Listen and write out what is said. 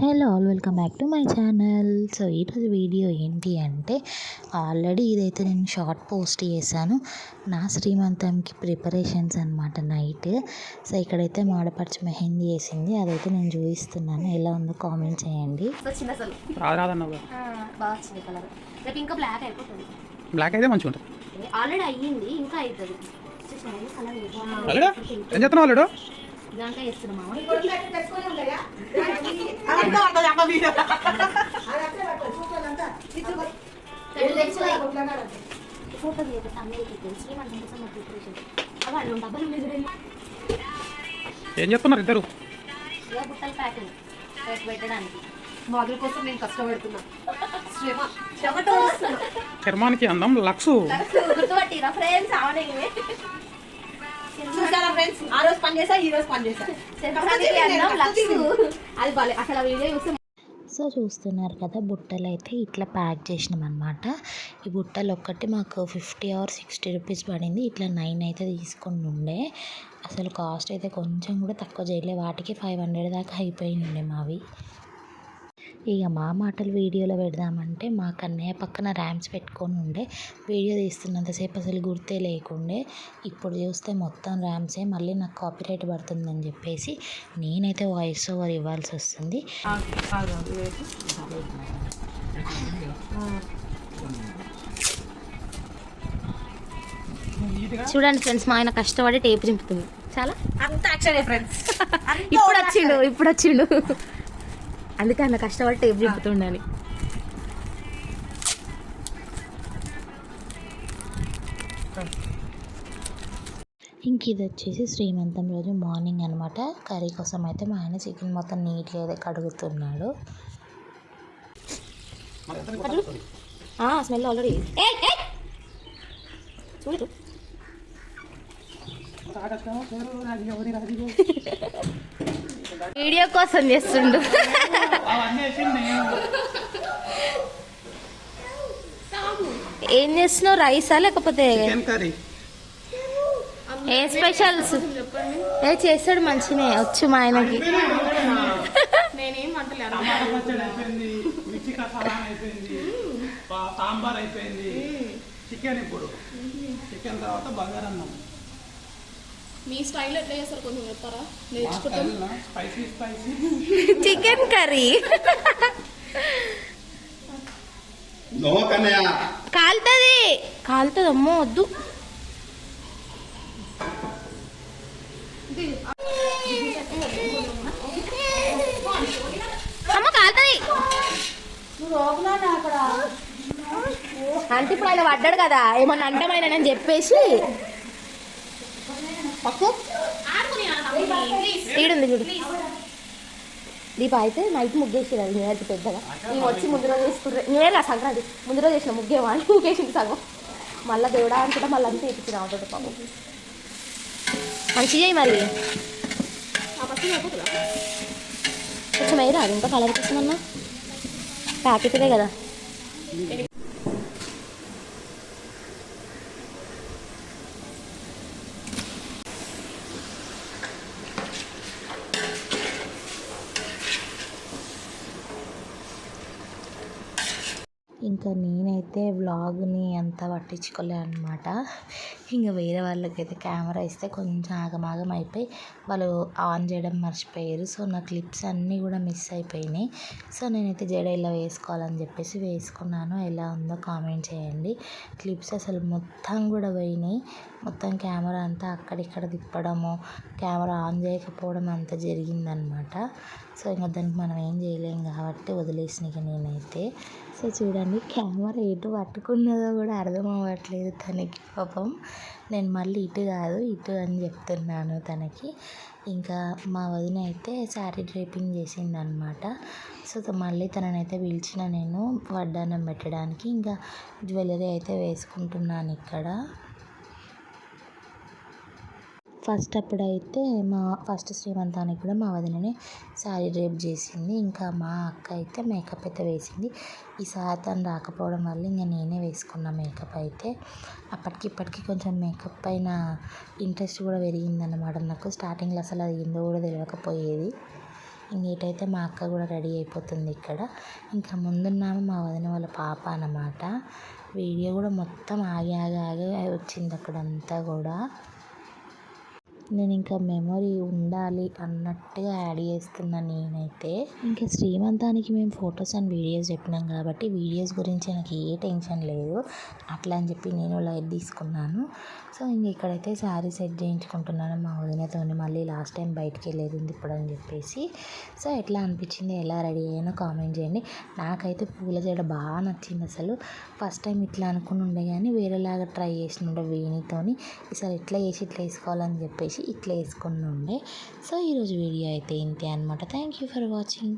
Hello all welcome back to my channel. So ఈరోజు video ఏంటి అంటే ఆల్రెడీ ఇదైతే నేను షార్ట్ పోస్ట్ చేశాను. నా శ్రీమంతంకి ప్రిపరేషన్స్ అనమాట నైట్. సో ఇక్కడైతే మాడపరచు మెహందీ వేసింది. అదైతే నేను చూపిస్తున్నాను. ఎలా ఉందో కామెంట్ చేయండి. ఇంకా బ్లాక్ అయిపోతుంది. బ్లాక్ అయితే మంచిగా ఉంటుంది. ఆల్రెడీ అయ్యింది ఇంకా అవుతుంది ఏం చేస్తున్నావు దాంట్లో వేస్తున్నాం మామ. ఫోటో తీయదు అందరికీ తెలుసు మన కోసం మా ప్రిపరేషన్ అవి అల్లు డబ్బులు ఉన్నాయి చూడండి ఏం చేస్తున్నారు ఇద్దరు? బుట్టలు ప్యాకింగ్ పెట్టడానికి. కోసం నేను కష్టపడుతున్నా. శ్రమ చర్మానికి అందం లక్స్. గుర్తుపట్టిరా? ఫ్రెండ్స్ అవనే ఆ రోజు పని చేసా ఈ రోజు పని చేసా చంద్రబాబుకి అందం లక్స్ అది బాలే అసలు ఆ వీడియో చూస్తే సో చూస్తున్నారు కదా బుట్టలు అయితే ఇట్లా ప్యాక్ చేసినాం అనమాట ఈ బుట్టలు ఒక్కటి మాకు ఫిఫ్టీ ఆర్ సిక్స్టీ రూపీస్ పడింది. ఇట్లా నైన్ అయితే తీసుకొని ఉండే. అసలు కాస్ట్ అయితే కొంచెం కూడా తక్కువ చేయలే. వాటికి ఫైవ్ హండ్రెడ్ దాకా అయిపోయింది ఉండే మావి. ఇక మా మాటలు వీడియోలో పెడదామంటే మా కన్నయ్య పక్కన ర్యామ్స్ పెట్టుకొని ఉండే వీడియో తీస్తున్నంతసేపు అసలు గుర్తే లేకుండే ఇప్పుడు చూస్తే మొత్తం ర్యామ్సే మళ్ళీ నాకు కాపీరైట్ పడుతుందని చెప్పేసి నేనైతే వాయిస్ ఓవర్ ఇవ్వాల్సి వస్తుంది. చూడండి ఫ్రెండ్స్ మా ఆయన కష్టపడి టేప్ చింపుతుంది. చాలా? అంత యాక్షన్ ఫ్రెండ్స్? ఇప్పుడు వచ్చిండు ఇప్పుడు వచ్చిండు అందుకే ఆయన కష్టపడి టేప్ చింపుతుండాలి ఇంక ఇది వచ్చేసి శ్రీమంతం రోజు మార్నింగ్ అనమాట కర్రీ కోసం అయితే మా ఆయన చికెన్ మొత్తం నీట్గా అయితే కడుగుతున్నాడు. స్మెల్ ఆల్రెడీ చూడు. వీడియో కోసం చేస్తుండు. ఏం చేస్తున్నావు? రైసా లేకపోతే కర్రీ ఏ స్పెషల్స్? ఏ చేస్తాడు మంచినే వచ్చు మా ఆయనకి. టమాటా పచ్చడి అయిపోయింది మిర్చి కసాలం అయిపోయింది పా- సాంబార్ అయిపోయింది. చికెన్ ఇప్పుడు. చికెన్ తర్వాత బంగారన్నం. మీ స్టైల్ ఎట్లా చేస్తారు? కొంచెం చెప్తారా? నేర్చుకుంటాం. Spicy spicy chicken curry no Kannayya. కాలుతుంది. కాలుతుంది అమ్మో వద్దు. అమ్మ కాలుతుంది. అంటే ఇప్పుడు ఆయన పడ్డాడు కదా ఏమన్నా అంటమైనా చెప్పేసి. పక్కు ఈడుంది చూడు. దీప అయితే నైట్ ముగ్గేసి నేను అయితే పెద్దగా. నేను వచ్చి ముందు రోజు వేసుకుంటే నేనే ఇయర్ సంక్రాంతి. ముందు రోజు వేసిన ముగ్గేమో అని ముగ్గేసింది సగం. మళ్ళీ దేవుడా అనుకుంటా మళ్ళీ అంతా వేపించిన అవుతుంది పాపం. మంచి చేయి మరి. కొంచెం అయ్యి అది ఇంకా కలర్ కోసం అన్నా ప్యాకెట్దే కదా. ఇంకా నేనైతే వ్లాగ్ని అంత పట్టించుకోలే అనమాట ఇంకా వేరే వాళ్ళకైతే కెమెరా ఇస్తే కొంచెం ఆగమాగం అయిపోయి వాళ్ళు ఆన్ చేయడం మర్చిపోయారు. సో నా క్లిప్స్ అన్నీ కూడా మిస్ అయిపోయినాయి. సో నేనైతే జడ ఇలా వేసుకోవాలని చెప్పేసి వేసుకున్నాను. ఎలా ఉందో కామెంట్ చేయండి. క్లిప్స్ అసలు మొత్తం కూడా పోయినాయి. మొత్తం కెమెరా అంతా అక్కడిక్కడ తిప్పడము కెమెరా ఆన్ చేయకపోవడం అంతా జరిగిందనమాట సో ఇంకా దానికి మనం ఏం చేయలేం కాబట్టి వదిలేసిన ఇక నేనైతే. సో చూడండి కెమెరా ఎటు పట్టుకున్నదో కూడా అర్థం అవ్వట్లేదు తనకి పాపం. నేను మళ్ళీ ఇటు కాదు ఇటు అని చెప్తున్నాను తనకి. ఇంకా మా వదిన అయితే శారీ డ్రైపింగ్ చేసింది అనమాట సో మళ్ళీ తననైతే పిలిచిన నేను వడ్డానం పెట్టడానికి. ఇంకా జ్యువెలరీ అయితే వేసుకుంటున్నాను ఇక్కడ. ఫస్ట్ అప్పుడైతే మా ఫస్ట్ శ్రీమంతానికి కూడా మా వదిననే శారీ డ్రేప్ చేసింది. ఇంకా మా అక్క అయితే మేకప్ అయితే వేసింది. ఈసారి తను రాకపోవడం వల్ల ఇంకా నేనే వేసుకున్న మేకప్ అయితే. అప్పటికి ఇప్పటికి కొంచెం మేకప్ పైన ఇంట్రెస్ట్ కూడా పెరిగిందన్నమాట. నాకు స్టార్టింగ్లో అసలు అది ఏందో కూడా తెలియకపోయేది ఇంకేటైతే మా అక్క కూడా రెడీ అయిపోతుంది ఇక్కడ. ఇంకా ముందున్నాము మా వదిన వాళ్ళ పాప అన్నమాట. వీడియో కూడా మొత్తం ఆగి ఆగి ఆగి వచ్చింది అక్కడంతా కూడా. నేను ఇంకా మెమొరీ ఉండాలి అన్నట్టుగా యాడ్ చేస్తున్నాను నేనైతే. ఇంకా శ్రీమంతానికి మేము ఫొటోస్ అండ్ వీడియోస్ చెప్పినాం కాబట్టి వీడియోస్ గురించి నాకు ఏ టెన్షన్ లేదు. అట్లా అని చెప్పి నేను లైట్ తీసుకున్నాను. సో ఇంక ఇక్కడైతే శారీ సెట్ చేయించుకుంటున్నాను మా వదినతో మళ్ళీ లాస్ట్ టైం బయటికి వెళ్ళేది ఉంది ఇప్పుడు అని చెప్పేసి. సో ఎట్లా అనిపించింది? ఎలా రెడీ అయ్యానో కామెంట్ చేయండి. నాకైతే పూల జడ బాగా నచ్చింది అసలు. ఫస్ట్ టైం ఇట్లా అనుకుని ఉండే కానీ వేరేలాగా ట్రై చేసిన ఉండే వేణితోని ఈసారి ఇట్లా చేసి ఇట్లా వేసుకోవాలని చెప్పేసి ఇట్లా వేసుకుని ఉండే. సో ఈరోజు వీడియో అయితే ఇంతే అనమాట థ్యాంక్ యూ ఫర్ వాచింగ్